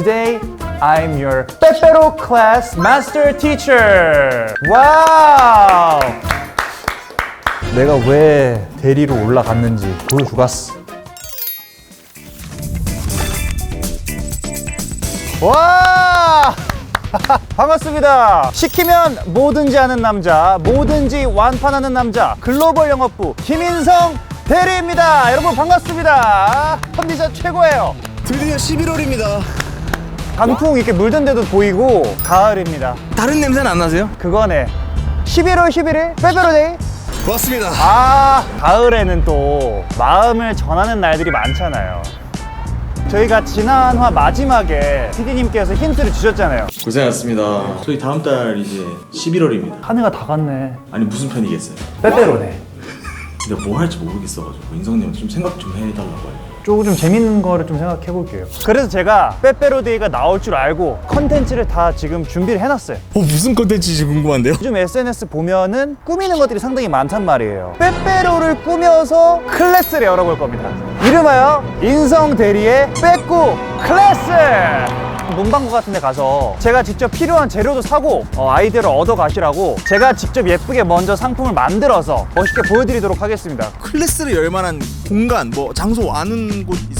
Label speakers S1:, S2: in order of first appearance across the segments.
S1: Today I'm your 빼빼로 class master teacher. 와우. 내가 왜 대리로 올라갔는지 보여주겠어. 와! 반갑습니다. 시키면 뭐든지 하는 남자, 뭐든지 완판하는 남자, 글로벌 영업부 김인성 대리입니다. 여러분 반갑습니다. 컨디션 최고예요.
S2: 드디어 11월입니다.
S1: 강풍 이렇게 물든 데도 보이고 가을입니다.
S2: 다른 냄새는 안 나세요?
S1: 그거네. 11월 11일 빼빼로데이.
S2: 맞습니다.
S1: 아, 가을에는 또 마음을 전하는 날들이 많잖아요. 저희가 지난 화 마지막에 PD님께서 힌트를 주셨잖아요.
S3: 고생하셨습니다. 저희 다음 달 이제 11월입니다.
S1: 한 해가 다 갔네.
S3: 아니 무슨 편이겠어요?
S1: 빼빼로네.
S3: 근데 뭐 할지 모르겠어가지고 인성님 좀 생각 좀 해달라고 해요.
S1: 조금 좀 재밌는 거를 좀 생각해 볼게요. 그래서 제가 빼빼로데이가 나올 줄 알고 컨텐츠를 다 지금 준비를 해놨어요.
S2: 어, 무슨 컨텐츠인지 궁금한데요?
S1: 요즘 SNS 보면은 꾸미는 것들이 상당히 많단 말이에요. 빼빼로를 꾸며서 클래스를 열어볼 겁니다. 이름하여 인성 대리의 빼꾸 클래스! 문방구 같은 데 가서 제가 직접 필요한 재료도 사고 어, 아이디어를 얻어 가시라고 제가 직접 예쁘게 먼저 상품을 만들어서 멋있게 보여드리도록 하겠습니다.
S2: 클래스를 열 만한 공간, 뭐 장소 아는 곳 있으실까요?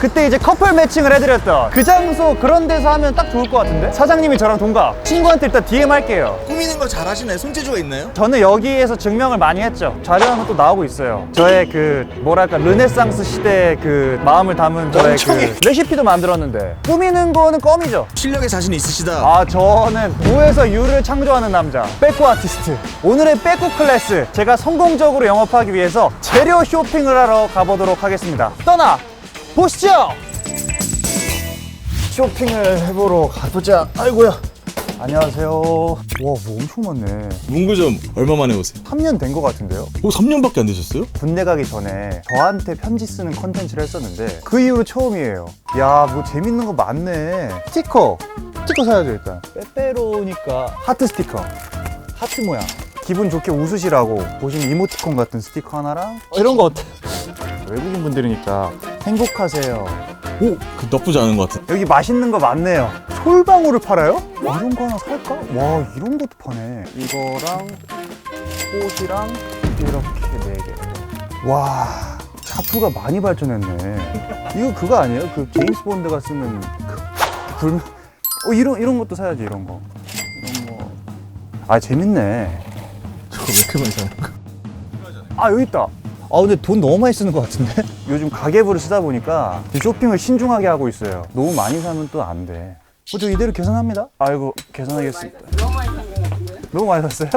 S1: 그때 이제 커플 매칭을 해드렸던 그 장소 그런 데서 하면 딱 좋을 것 같은데? 사장님이 저랑 동갑 친구한테 일단 DM 할게요
S2: 꾸미는 거 잘하시나요? 손재주가 있나요?
S1: 저는 여기에서 증명을 많이 했죠 자료하면 또 나오고 있어요 저의 그 뭐랄까 르네상스 시대의 그 마음을 담은 저의
S2: 멍청이.
S1: 그 레시피도 만들었는데 꾸미는 거는 껌이죠
S2: 실력에 자신 있으시다.
S1: 아 저는 무에서 유를 창조하는 남자 빼꾸 아티스트 오늘의 빼꾸 클래스 제가 성공적으로 영업하기 위해서 재료 쇼핑을 하러 가보도록 하겠습니다 떠나 보시죠 쇼핑을 해보러 가보자 아이고야 안녕하세요 와 뭐 엄청 많네
S2: 문구점 얼마 만에 오세요?
S1: 3년 된 것 같은데요
S2: 오, 3년밖에 안 되셨어요?
S1: 군대 가기 전에 저한테 편지 쓰는 컨텐츠를 했었는데 그 이후로 처음이에요. 야, 뭐 재밌는 거 많네. 스티커. 스티커 사야죠, 일단. 빼빼로니까 하트 스티커. 하트 모양. 기분 좋게 웃으시라고 보시면 이모티콘 같은 스티커 하나랑 어, 이런 거 어때? 외국인 분들이니까 행복하세요.
S2: 오, 그 나쁘지 않은 것 같은.
S1: 여기 맛있는 거 많네요. 솔방울을 팔아요? 이런 거 하나 살까? 와, 이런 것도 파네. 이거랑 꽃이랑 이렇게 네 개. 와, 샤프가 많이 발전했네. 이거 그거 아니에요? 그 제임스 본드가 쓰는 그 불. 어 이런 이런 것도 사야지 이런 거. 이런 거. 아 재밌네.
S2: 저거 왜 이렇게 많이 사는 거야?
S1: 아 여기 있다. 아 근데 돈 너무 많이 쓰는 것 같은데? 요즘 가계부를 쓰다 보니까 쇼핑을 신중하게 하고 있어요. 너무 많이 사면 또 안 돼. 어, 저 이대로 계산합니다. 아이고 계산하겠습니다.
S4: 너무 많이 산 것 같은데?
S1: 너무 많이 샀어요?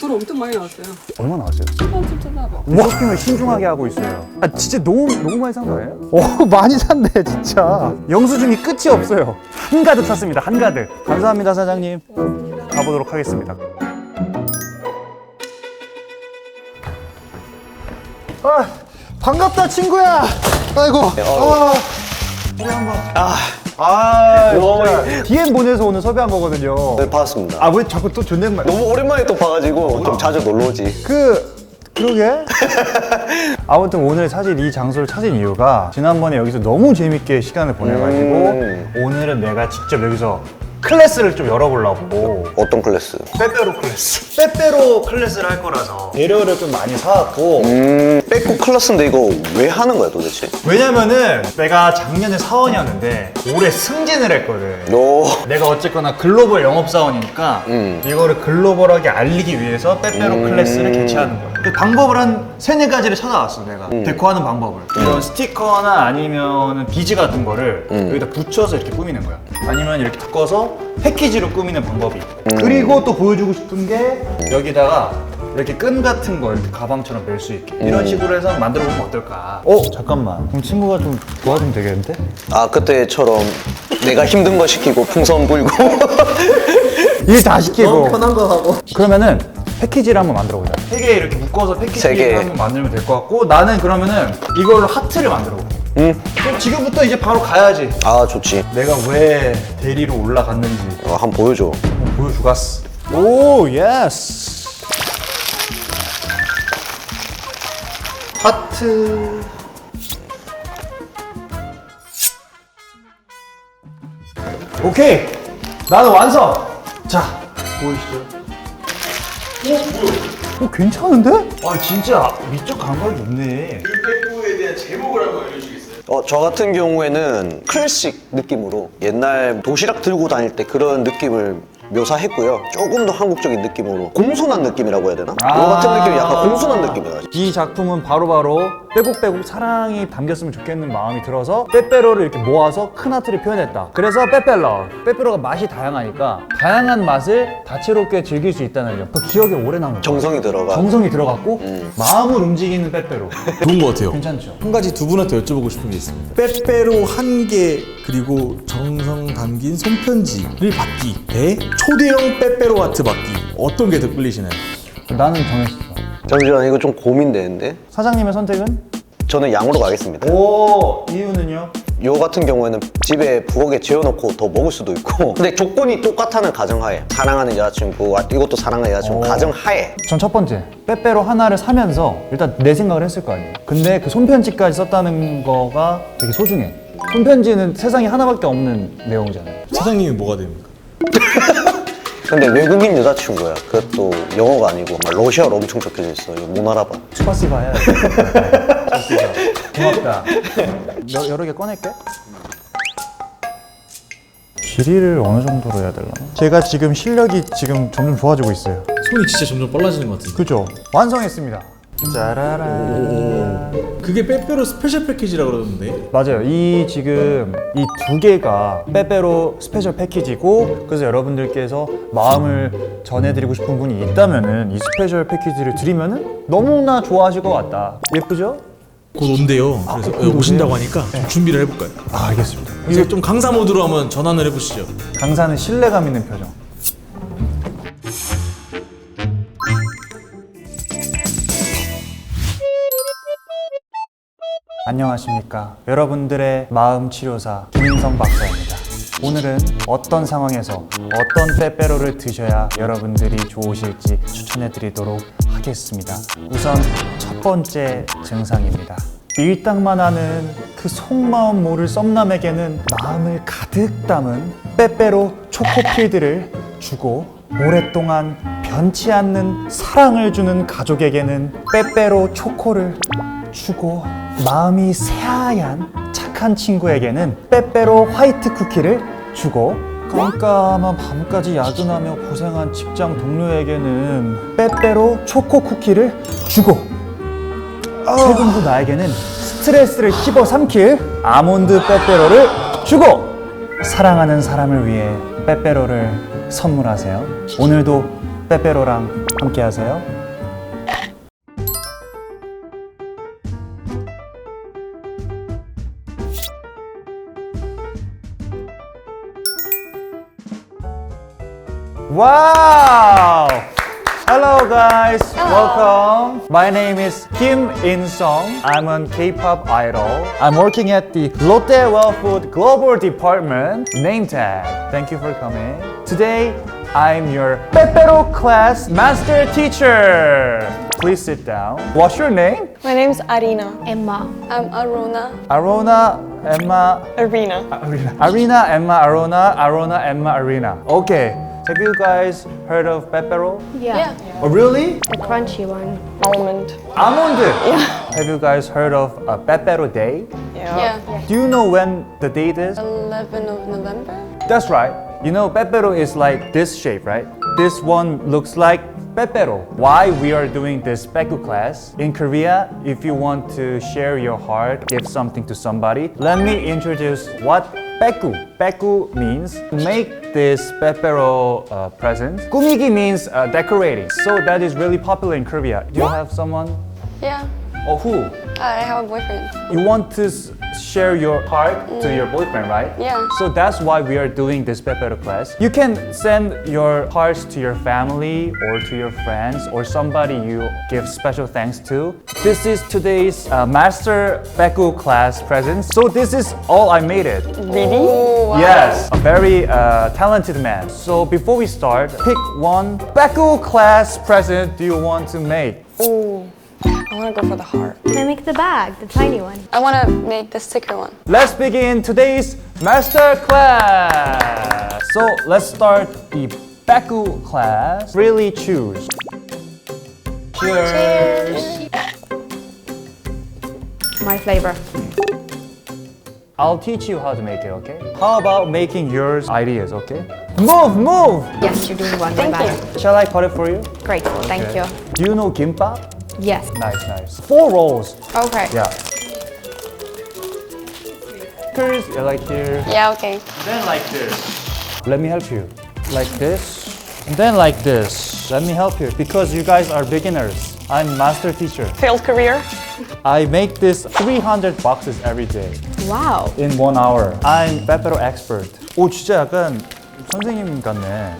S4: 돈 엄청 많이 나왔어요.
S1: 얼마 나왔어요?
S4: 7만 7천 4백.
S1: 쇼핑을 신중하게 하고 있어요. 아 진짜 너무 너무 많이 산 거예요? 오 많이 샀네 진짜. 영수증이 끝이 없어요. 한 가득 샀습니다. 한 가득. 감사합니다 사장님. 가보도록 하겠습니다. 아 반갑다 친구야. 아이고. 아. 우리 한번. 아. 아, 진짜 DM 보내서 오늘 섭외한 거거든요.
S5: 네, 받았습니다.
S1: 아, 왜 자꾸 또 존댓말.
S5: 너무 오랜만에 또 봐가지고 좀 자주 놀러 오지.
S1: 그 그러게. 아무튼 오늘 사실 이 장소를 찾은 이유가 지난번에 여기서 너무 재밌게 시간을 보내가지고
S5: 음.
S1: 오늘은 내가 직접 여기서 클래스를 좀 열어보려고
S5: 어떤 클래스?
S1: 빼빼로 클래스 빼빼로 클래스를 할 거라서 재료를 좀 많이 사왔고
S5: 음, 빼고 클래스인데 이거 왜 하는 거야 도대체?
S1: 왜냐면은 내가 작년에 사원이었는데 올해 승진을 했거든
S5: 오,
S1: 내가 어쨌거나 글로벌 영업사원이니까
S5: 음.
S1: 이거를 글로벌하게 알리기 위해서 빼빼로 클래스를 개최하는 거야. 그 방법을 한 세네 가지를 찾아왔어, 내가. 데코하는 방법을. 이런 스티커나 아니면 비즈 같은 거를 여기다 붙여서 이렇게 꾸미는 거야. 아니면 이렇게 바꿔서 패키지로 꾸미는 방법이. 그리고 또 보여주고 싶은 게 여기다가 이렇게 끈 같은 거 이렇게 가방처럼 멜 수 있게 이런 식으로 해서 만들어 보면 어떨까? 어 잠깐만 그럼 친구가 좀 도와주면 되겠는데?
S5: 아 그때처럼 내가 힘든 거 시키고 풍선 불고.
S1: 일 다 시키고 편한 거 하고 그러면은 패키지를 한번 만들어 보자 세 개 이렇게 묶어서
S5: 세 개.
S1: 패키지를 한번 만들면 될 것 같고 나는 그러면은 이걸로 하트를 만들어 볼게
S5: 응.
S1: 그럼 지금부터 이제 바로 가야지.
S5: 아 좋지.
S1: 내가 왜 대리로 올라갔는지.
S5: 어, 한번 보여줘.
S1: 한번 보여주겠어 오 예스 하트. 오케이. 나는 완성. 자 보이시죠? 어, 괜찮은데? 아 진짜 위쪽 감각이 좋네.
S5: 어, 저 같은 경우에는 클래식 느낌으로 옛날 도시락 들고 다닐 때 그런 느낌을 묘사했고요. 조금 더 한국적인 느낌으로 공손한 느낌이라고 해야 되나?
S1: 아.
S5: 이거 같은 느낌이 약간 공손한 느낌이에요.
S1: 이 작품은 바로바로 빼곡빼곡 사랑이 담겼으면 좋겠는 마음이 들어서 빼빼로를 이렇게 모아서 큰 하트를 표현했다 그래서 빼빼로 빼빼로가 맛이 다양하니까 다양한 맛을 다채롭게 즐길 수 있다는 점 그 기억에 오래 남는 거야.
S5: 정성이 들어가.
S1: 정성이 들어갔고 마음을 움직이는 빼빼로
S2: 좋은 것 같아요.
S1: 괜찮죠?
S2: 한 가지 두 분한테 여쭤보고 싶은 게 있습니다. 빼빼로 한 개 그리고 정성 담긴 손편지를 받기 대 초대형 빼빼로 아트 받기 어떤 게 더 끌리시나요?
S1: 나는 정했어
S5: 잠시만 이거 좀 고민되는데
S1: 사장님의 선택은?
S5: 저는 양으로 가겠습니다.
S1: 오 이유는요?
S5: 요 같은 경우에는 집에 부엌에 재워놓고 더 먹을 수도 있고 근데 조건이 똑같다는 가정하에 사랑하는 여자친구 아, 이것도 사랑하는 여자친구
S1: 오.
S5: 가정하에
S1: 전 첫 번째 빼빼로 하나를 사면서 일단 내 생각을 했을 거 아니에요 근데 그 손편지까지 썼다는 거가 되게 소중해 손편지는 세상에 하나밖에 없는 내용이잖아요
S2: 사장님이 뭐가 됩니까?
S5: 근데 외국인 여자친구야 그것도 영어가 아니고 막 러시아어로 엄청 적혀져 있어 이거 못 알아봐
S1: 돼 스파시바. 고맙다 여, 여러 개 꺼낼게 길이를 어느 정도로 해야 되려나? 제가 지금 실력이 지금 점점 좋아지고 있어요
S2: 손이 진짜 점점 빨라지는 것 같은데.
S1: 그죠? 완성했습니다 짜라란
S2: 그게 빼빼로 스페셜 패키지라 그러던데.
S1: 맞아요. 이 지금 이 두 개가 빼빼로 스페셜 패키지고 그래서 여러분들께서 마음을 전해드리고 싶은 분이 있다면은 이 스페셜 패키지를 드리면은 너무나 좋아하실 것 같다. 예쁘죠?
S2: 곧 온대요. 그래서
S1: 곧
S2: 예, 오신다고? 하니까 좀 준비를 해볼까요?
S1: 아, 알겠습니다.
S2: 이제 좀 강사 모드로 한번 전환을 해보시죠.
S1: 강사는 신뢰감 있는 표정. 안녕하십니까. 여러분들의 마음 치료사 김인성 박사입니다. 오늘은 어떤 상황에서 어떤 빼빼로를 드셔야 여러분들이 좋으실지 추천해 드리도록 하겠습니다. 우선 첫 번째 증상입니다. 밀당만 하는 그 속마음 모를 썸남에게는 마음을 가득 담은 빼빼로 초코필드를 주고 오랫동안 변치 않는 사랑을 주는 가족에게는 빼빼로 초코를 주고 마음이 새하얀 착한 친구에게는 빼빼로 화이트 쿠키를 주고 깜깜한 밤까지 야근하며 고생한 직장 동료에게는 빼빼로 초코 쿠키를 주고 최근부 나에게는 스트레스를 씹어 삼킬 아몬드 빼빼로를 주고 사랑하는 사람을 위해 빼빼로를 선물하세요. 오늘도 빼빼로랑 함께 하세요. Wow! Hello guys, welcome. My name is Kim In Song. I'm a K-pop idol. I'm working at the Lotte Well Food Global Department. Name tag. Thank you for coming. Today, I'm your Pepero class master teacher. Please sit down. What's your name?
S6: My name's Arina.
S7: Emma.
S6: I'm Arona.
S1: Arona, Emma,
S6: Arena.
S1: Arena. Arena, Emma, Arona, Arona, Emma, Arena. Okay. Have you guys heard of Pepero?
S7: Yeah.
S1: Oh, really?
S7: The crunchy one.
S6: Almond.
S1: Almond. Have you guys heard of uh, a Pepero Day?
S6: Yeah.
S1: Do you know when the date is?
S6: 11 of November.
S1: That's right. You know, Pepero is like this shape, right? This one looks like Pepero. Why we are doing this Peku class? In Korea, if you want to share your heart, give something to somebody, let me introduce what Peku. Peku means to make this Pepero uh, present. Kumigi means uh, decorating. So that is really popular in Korea. Do you have someone?
S6: Yeah.
S1: Or who?
S6: I have a boyfriend.
S1: You want to s- share your heart to your boyfriend, right?
S6: Yeah.
S1: So that's why we are doing this Pepero class. You can send your hearts to your family or to your friends or somebody you give special thanks to. This is today's uh, master Peku class present. So this is all I made it.
S6: Really? Oh, wow.
S1: Yes, a very uh, talented man. So before we start, pick one Peku class present do you want to make?
S6: Ooh. I want to go for the heart.
S7: Can I make the bag, the tiny one?
S6: I want to make the sticker one.
S1: Let's begin today's Master class. So let's start the Baku class. Really choose. Cheers.
S7: My flavor.
S1: I'll teach you how to make it, okay? How about making yours ideas, okay? Move, move!
S7: Yes, you're doing one way
S6: Thank you.
S1: Shall I cut it for you?
S7: Great, thank
S1: Okay.
S7: you.
S1: Do you know gimbap?
S7: Yes.
S1: Nice, nice. Four rolls.
S6: Okay.
S1: Yeah. Here's yeah, like here.
S6: Yeah, okay.
S1: Then like this. Let me help you. Like this. And then like this. Let me help you because you guys are beginners. I'm master teacher.
S6: Failed career?
S1: I make this 300 boxes every day
S7: Wow.
S1: in one hour. I'm pepero expert. 오 진짜 약간 선생님 같네.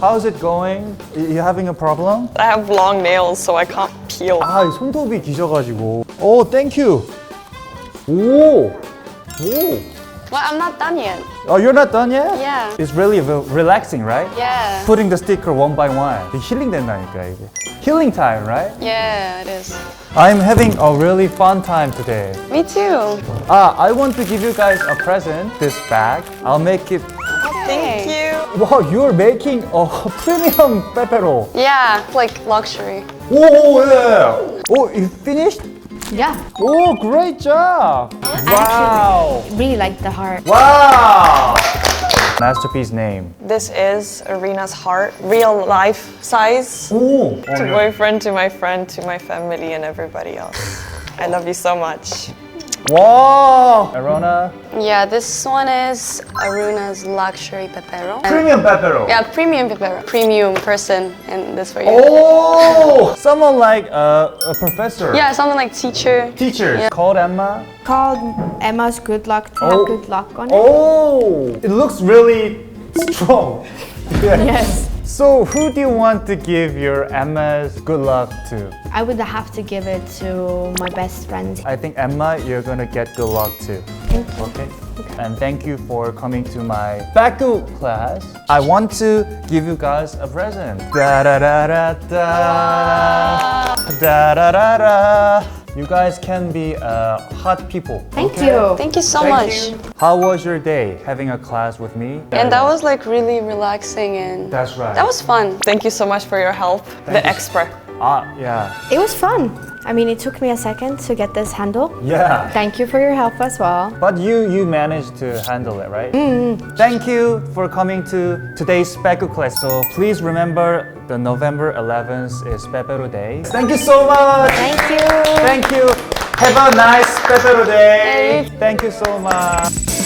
S1: How's it going? You having a problem?
S8: I have long nails, so I can't peel.
S1: 아, 이 손톱이 기셔가지고. 오, 땡큐. 오, 오.
S6: Well, I'm not done yet.
S1: Oh, you're not done yet?
S6: Yeah.
S1: It's really re- relaxing, right?
S6: Yeah.
S1: Putting the sticker one by one. 힐링 된다니까 이게. Healing time, right?
S6: Yeah, it is.
S1: I'm having a really fun time today.
S6: Me too.
S1: Ah, I want to give you guys a present. This bag. I'll make it.
S6: Thank
S8: you.
S1: Wow, you're making a premium pepero.
S6: Yeah, like luxury.
S1: Oh yeah. Oh, you finished?
S7: Yeah.
S1: Oh, great job. Wow.
S7: Really like the heart.
S1: Wow. Masterpiece name.
S8: This is Arena's heart, real life size.
S1: Oh.
S8: To boyfriend, to my friend, to my family, and everybody else. I love you so much.
S1: Wow. Arona.
S6: Yeah, this one is Aruna's luxury pepero.
S1: Premium pepero.
S6: Yeah, premium pepero. Premium person, and this for you.
S1: Oh. Someone like uh, a professor.
S6: Yeah, something like teacher.
S1: Teachers.
S6: Yeah.
S1: Called Emma.
S7: Called Emma's Good Luck to
S1: Oh.
S7: have good luck on it.
S1: Oh. It looks really strong. Yeah.
S7: Yes.
S1: So who do you want to give your Emma's good luck to?
S7: I would have to give it to my best friend.
S1: I think Emma, you're gonna get good luck too.
S7: Thank you.
S1: Okay. And thank you for coming to my Baku class. I want to give you guys a present. Da da da da da. Da da da da. You guys can be uh, hot people.
S7: Thank
S1: okay?
S7: you.
S6: Thank you so
S1: Thank
S6: much.
S1: you. How was your day having a class with me?
S6: And that was like really relaxing and
S1: That's right.
S6: that was fun.
S8: Thank you so much for your help. the expert.
S1: Ah, yeah.
S7: It was fun. I mean, it took me a second to get this handle.
S1: Yeah.
S7: Thank you for your help as well.
S1: But you you managed to handle it, right? Mm. Thank you for coming to today's Specu class. So please remember the November 11th is Pepero Day. Thank you so much.
S7: Thank you.
S1: Thank you. Have a nice Pepero Day. Thank you so much.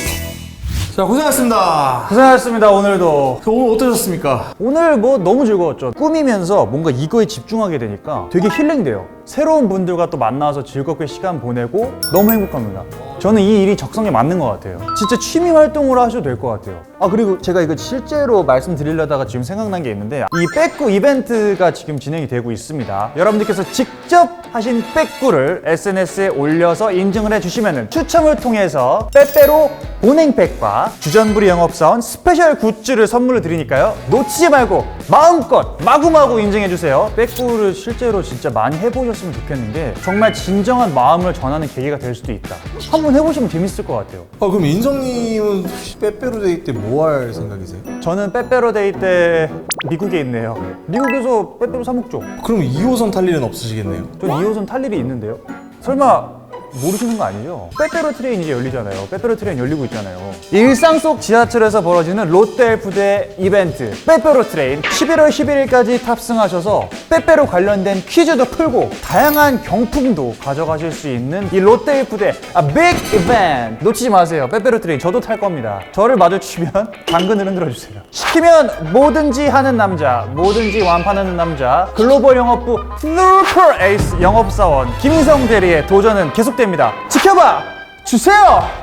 S2: 자 고생하셨습니다.
S1: 고생하셨습니다 오늘도.
S2: 저 오늘 어떠셨습니까?
S1: 오늘 뭐 너무 즐거웠죠. 꾸미면서 뭔가 이거에 집중하게 되니까 되게 힐링돼요. 새로운 분들과 또 만나서 즐겁게 시간 보내고 너무 행복합니다. 저는 이 일이 적성에 맞는 것 같아요. 진짜 취미 활동으로 하셔도 될 것 같아요. 아 그리고 제가 이거 실제로 말씀드리려다가 지금 생각난 게 있는데 이 빼꾸 이벤트가 지금 진행이 되고 있습니다. 여러분들께서 직접 하신 빼꾸를 SNS에 올려서 인증을 해주시면 추첨을 통해서 빼빼로 보냉팩과 주전부리 영업사원 스페셜 굿즈를 선물로 드리니까요. 놓치지 말고 마음껏 마구마구 인증해주세요. 빼꾸를 실제로 진짜 많이 해보셨으면 좋겠는데 정말 진정한 마음을 전하는 계기가 될 수도 있다. 한번 해보시면 재밌을 것 같아요.
S2: 아 그럼 인성님은 혹시 빼빼로데이 때 뭐 할 생각이세요?
S1: 저는 빼빼로데이 때 미국에 있네요. 미국에서 빼빼로 사 먹죠.
S2: 그럼 2호선 탈 일은 없으시겠네요?
S1: 전 2호선 탈 일이 있는데요. 설마 모르시는 거 아니죠? 빼빼로 트레인 이제 열리잖아요. 빼빼로 트레인 열리고 있잖아요. 일상 속 지하철에서 벌어지는 롯데엘프대 이벤트 빼빼로 트레인 11월 11일까지 탑승하셔서 빼빼로 관련된 퀴즈도 풀고 다양한 경품도 가져가실 수 있는 이 롯데엘프대 아, 빅 이벤트 놓치지 마세요. 빼빼로 트레인 저도 탈 겁니다. 저를 마주치면 당근을 흔들어 주세요. 시키면 뭐든지 하는 남자, 뭐든지 완판하는 남자 글로벌 영업부 슈퍼 에이스 영업사원 김희성 대리의 도전은 계속 됩니다. 지켜봐 주세요.